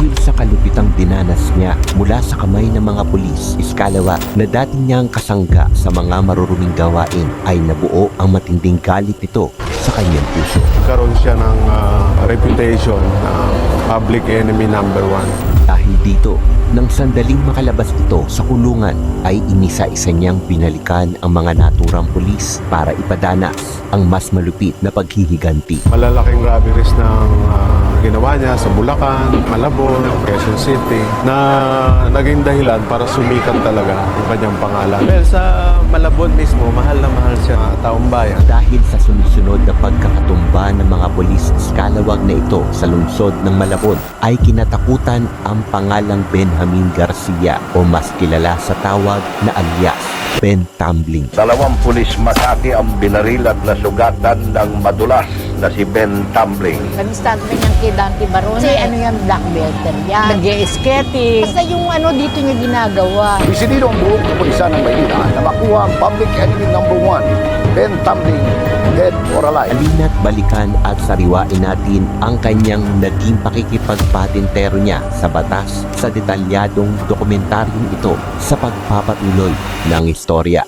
Dahil sa kalupitang dinanas niya mula sa kamay ng mga pulis, Iskalawa na dati niyang kasangga sa mga maruruming gawain ay nabuo ang matinding galit nito sa kanyang puso. Karoon siya ng ah, reputation na public enemy number one. Dahil dito, nang sandaling makalabas ito sa kulungan, ay inisa-isa niyang binalikan ang mga naturang pulis para ipadanas ang mas malupit na paghihiganti. Malalaking robberies ng ah, ginawa niya sa Bulacan, Malabon, Quezon City na naging dahilan para sumikat talaga ang kanyang pangalan. Well, sa Malabon mismo, mahal na mahal siya ng taong bayan. Dahil sa sunod-sunod na pagkakatumba ng mga polis skalawag na ito sa lungsod ng Malabon, ay kinatakutan ang pangalang Benjamin Garcia o mas kilala sa tawag na alias Ben Tumbling. Dalawang pulis Makati ang binaril at nasugatan ng madulas na si Ben Tumbling. Nag-start na niyang kay Dante Barone. Kasi ano yan, black belter yan. Nag-skating. Basta yung ano dito niya ginagawa. Bisidido ang buong kapulisan ng Maynila na makuha ang public enemy number one, Ben Tumbling, dead or alive. Halina't balikan at sariwain natin ang kanyang naging pakikipagpatintero niya sa batas sa detalyadong dokumentaryong ito sa pagpapatuloy ng istorya.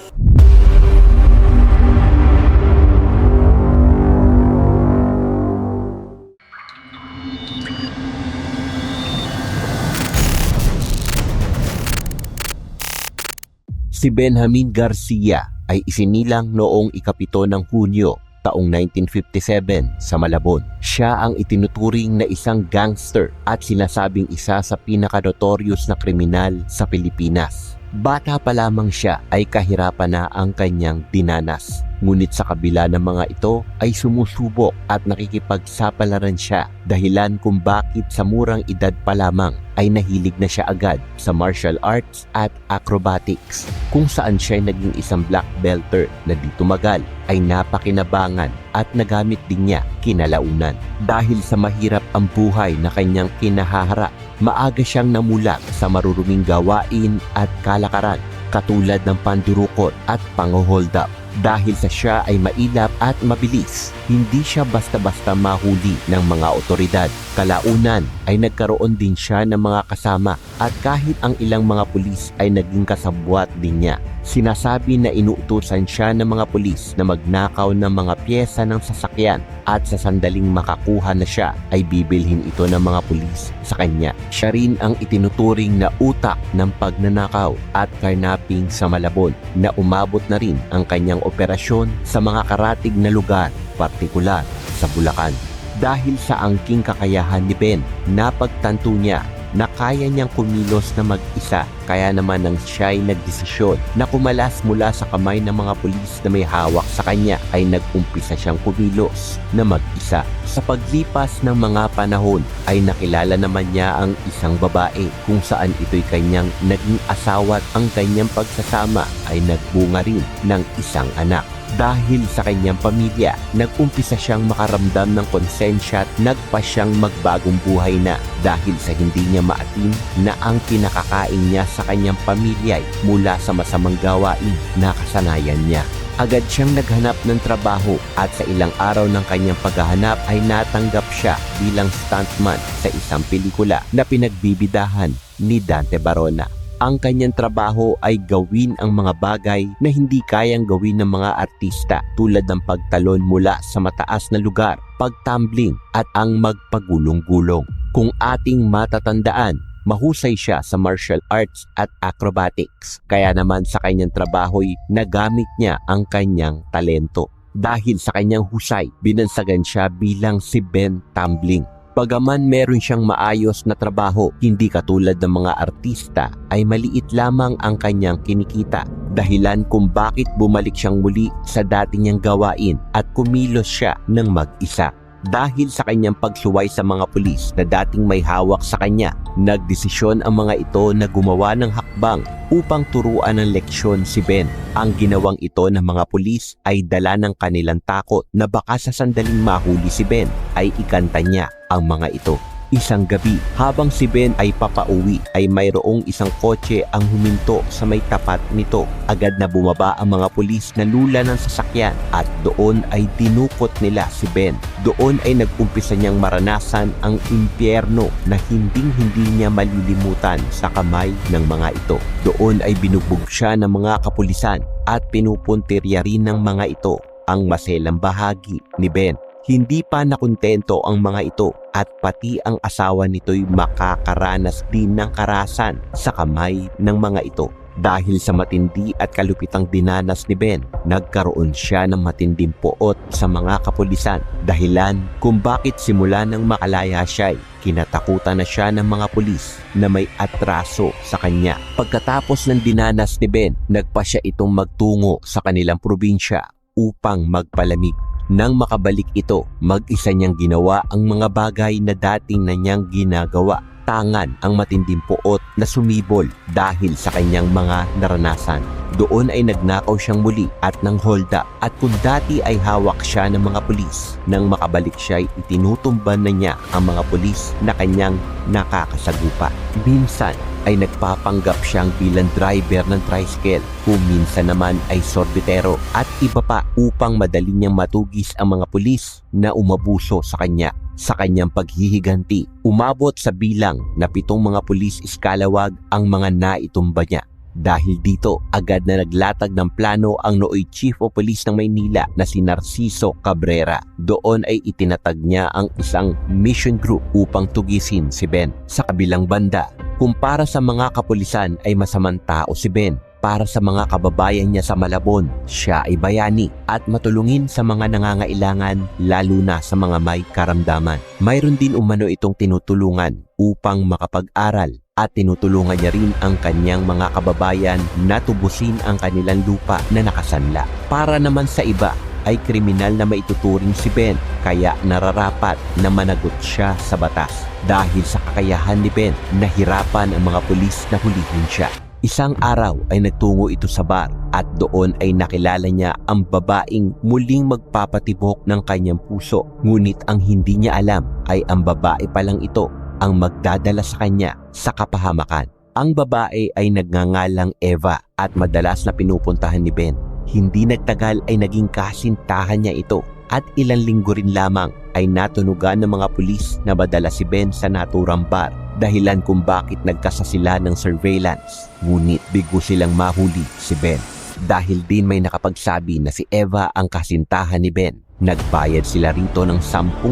Si Benjamin Garcia ay isinilang noong ikapito ng Hunyo taong 1957 sa Malabon. Siya ang itinuturing na isang gangster at sinasabing isa sa pinaka-notorious na kriminal sa Pilipinas. Bata pa lamang siya ay kahirapan na ang kanyang dinanas. Ngunit sa kabila ng mga ito ay sumusubok at nakikipagsapalaran siya dahilan kung bakit sa murang edad pa lamang ay nahilig na siya agad sa martial arts at acrobatics kung saan siya ay naging isang black belter na di tumagal ay napakinabangan at nagamit din niya kinalaunan. Dahil sa mahirap ang buhay na kanyang kinahaharap, maaga siyang namulat sa maruruming gawain at kalakaran katulad ng pandurukot at pang-hold. Dahil sa siya ay mailap at mabilis, hindi siya basta-basta mahuli ng mga otoridad. Kalaunan ay nagkaroon din siya ng mga kasama at kahit ang ilang mga pulis ay naging kasabwat din niya. Sinasabi na inuutusan siya ng mga pulis na magnakaw ng mga pyesa ng sasakyan at sa sandaling makakuha na siya ay bibilhin ito ng mga pulis sa kanya. Siya rin ang itinuturing na utak ng pagnanakaw at karnaping sa Malabon na umabot na rin ang kanyang operasyon sa mga karatig na lugar, partikular sa Bulacan. Dahil sa angking kakayahan ni Ben, napagtanto niya na kaya niyang kumilos na mag-isa kaya naman nang siya ay nagdesisyon na kumalas mula sa kamay ng mga pulis na may hawak sa kanya ay nag-umpisa siyang kumilos na mag-isa. Sa paglipas ng mga panahon ay nakilala naman niya ang isang babae kung saan ito'y kanyang naging asawa at ang kanyang pagsasama ay nagbunga rin ng isang anak. Dahil sa kanyang pamilya, nag-umpisa siyang makaramdam ng konsensya at nagpa siyang magbagong buhay na dahil sa hindi niya maatim na ang pinakakain niya sa kanyang pamilya mula sa masamang gawain na kasanayan niya. Agad siyang naghanap ng trabaho at sa ilang araw ng kanyang paghahanap ay natanggap siya bilang stuntman sa isang pelikula na pinagbibidahan ni Dante Barona. Ang kanyang trabaho ay gawin ang mga bagay na hindi kayang gawin ng mga artista tulad ng pagtalon mula sa mataas na lugar, pagtumbling at ang magpagulong-gulong. Kung ating matatandaan, mahusay siya sa martial arts at acrobatics. Kaya naman sa kanyang trabaho'y nagamit niya ang kanyang talento. Dahil sa kanyang husay, binansagan siya bilang si Ben Tumbling. Pagaman meron siyang maayos na trabaho, hindi katulad ng mga artista, ay maliit lamang ang kanyang kinikita. Dahilan kung bakit bumalik siyang muli sa dati niyang gawain at kumilos siya ng mag-isa. Dahil sa kanyang pagsuway sa mga pulis na dating may hawak sa kanya, nagdesisyon ang mga ito na gumawa ng hakbang upang turuan ng leksyon si Ben. Ang ginawang ito ng mga pulis ay dala ng kanilang takot na baka sa sandaling mahuli si Ben ay ikanta niya ang mga ito. Isang gabi, habang si Ben ay papauwi, ay mayroong isang kotse ang huminto sa may tapat nito. Agad na bumaba ang mga pulis na lula ng sasakyan at doon ay dinukot nila si Ben. Doon ay nag-umpisa niyang maranasan ang impyerno na hinding-hindi niya malilimutan sa kamay ng mga ito. Doon ay binugbog siya ng mga kapulisan at pinupuntirya rin ng mga ito ang maselang bahagi ni Ben. Hindi pa nakontento ang mga ito at pati ang asawa nito'y makakaranas din ng karasan sa kamay ng mga ito. Dahil sa matindi at kalupitang dinanas ni Ben, nagkaroon siya ng matinding poot sa mga kapulisan. Dahilan kung bakit simula nang makalaya siya ay kinatakutan na siya ng mga pulis na may atraso sa kanya. Pagkatapos ng dinanas ni Ben, nagpa siya itong magtungo sa kanilang probinsya upang magpalamig. Nang makabalik ito, mag-isa niyang ginawa ang mga bagay na dating na niyang ginagawa. Tangan ang matinding puot na sumibol dahil sa kanyang mga naranasan. Doon ay nagnakaw siyang muli at nang hold up at kung dati ay hawak siya ng mga pulis, nang makabalik siya ay itinutumban na niya ang mga pulis na kanyang nakakasagupa. Minsan ay nagpapanggap siyang bilang driver ng tricycle kung minsan naman ay sorbitero at iba pa upang madali niyang matugis ang mga pulis na umabuso sa kanya. Sa kanyang paghihiganti, umabot sa bilang na pitong mga pulis iskalawag ang mga naitumba niya. Dahil dito, agad na naglatag ng plano ang nooy Chief of Police ng Maynila na si Narciso Cabrera. Doon ay itinatag niya ang isang mission group upang tugisin si Ben. Sa kabilang banda, kung para sa mga kapulisan ay masamang tao si Ben, para sa mga kababayan niya sa Malabon, siya ay bayani at matulungin sa mga nangangailangan lalo na sa mga may karamdaman. Mayroon din umano itong tinutulungan upang makapag-aral at tinutulungan niya rin ang kanyang mga kababayan na tubusin ang kanilang lupa na nakasanla. Para naman sa iba, ay kriminal na maituturing si Ben kaya nararapat na managot siya sa batas. Dahil sa kakayahan ni Ben, nahirapan ang mga pulis na hulihin siya. Isang araw ay nagtungo ito sa bar at doon ay nakilala niya ang babaeng muling magpapatibok ng kanyang puso. Ngunit ang hindi niya alam ay ang babae pa lang ito ang magdadala sa kanya sa kapahamakan. Ang babae ay nagngangalang Eva at madalas na pinupuntahan ni Ben. Hindi nagtagal ay naging kasintahan niya ito at ilang linggo rin lamang ay natunugan ng mga pulis na badala si Ben sa naturang bar dahilan kung bakit nagkasa sila ng surveillance. Ngunit bigo silang mahuli si Ben. Dahil din may nakapagsabi na si Eva ang kasintahan ni Ben. Nagbayad sila rito ng 10,000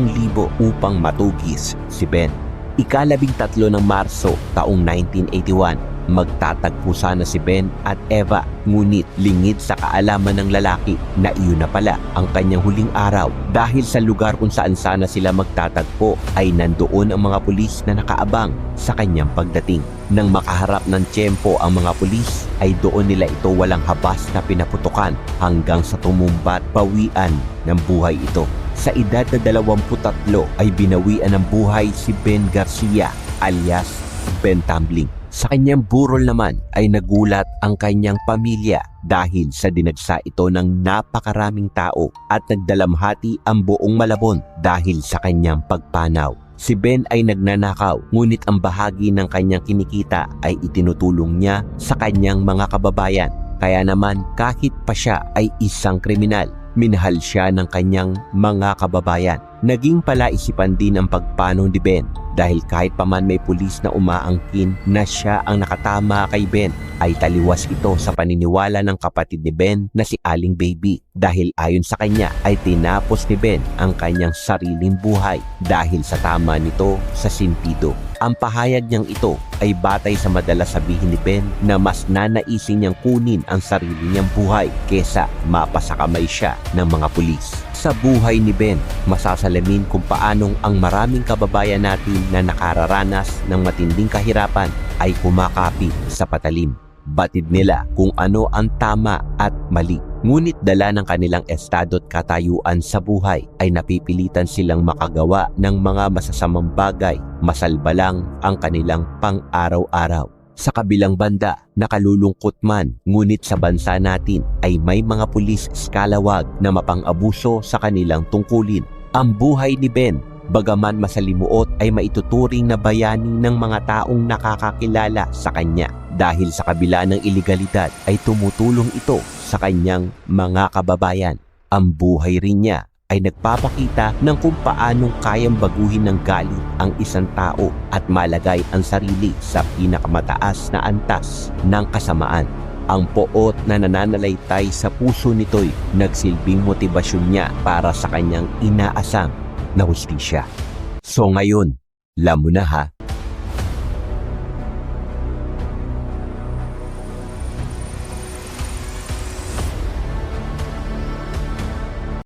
upang matugis si Ben. Ikalabing tatlo ng Marso taong 1981, magtatagpo sana si Ben at Eva ngunit lingid sa kaalaman ng lalaki na iyon na pala ang kanyang huling araw dahil sa lugar kung saan sana sila magtatagpo ay nandoon ang mga pulis na nakaabang sa kanyang pagdating. Nang makaharap ng tiyempo ang mga pulis ay doon nila ito walang habas na pinaputukan hanggang sa tumumbat pawian ng buhay ito. Sa edad na 23 ay binawian ng buhay si Ben Garcia alias Ben Tumbling. Sa kanyang burol naman ay nagulat ang kanyang pamilya dahil sa dinagsa ito ng napakaraming tao at nagdalamhati ang buong Malabon dahil sa kanyang pagpanaw. Si Ben ay nagnanakaw ngunit ang bahagi ng kanyang kinikita ay itinutulong niya sa kanyang mga kababayan. Kaya naman kahit pa siya ay isang kriminal, minahal siya ng kanyang mga kababayan. Naging palaisipan din ang pagpanaw ni Ben dahil kahit paman may pulis na umaangkin na siya ang nakatama kay Ben ay taliwas ito sa paniniwala ng kapatid ni Ben na si Aling Baby dahil ayon sa kanya ay tinapos ni Ben ang kanyang sariling buhay dahil sa tama nito sa sintido. Ang pahayag niyang ito ay batay sa madalas sabihin ni Ben na mas nanaisin niyang kunin ang sarili niyang buhay kesa mapasakamay siya ng mga pulis. Sa buhay ni Ben, masasalamin kung paanong ang maraming kababayan natin na nakararanas ng matinding kahirapan ay kumakapi sa patalim. Batid nila kung ano ang tama at mali. Ngunit dala ng kanilang estado at katayuan sa buhay ay napipilitan silang makagawa ng mga masasamang bagay, masalba lang ang kanilang pang-araw-araw. Sa kabilang banda, nakalulungkot man, ngunit sa bansa natin ay may mga pulis skalawag na mapang-abuso sa kanilang tungkulin. Ang buhay ni Ben, bagaman masalimuot ay maituturing na bayani ng mga taong nakakakilala sa kanya dahil sa kabila ng ilegalidad ay tumutulong ito sa kanyang mga kababayan. Ang buhay rin niya ay nagpapakita ng kung paanong kayang baguhin ng galit ang isang tao at malagay ang sarili sa pinakamataas na antas ng kasamaan. Ang poot na nananalaytay sa puso nito'y nagsilbing motibasyon niya para sa kanyang inaasam na hustisya. So ngayon, alam mo na ha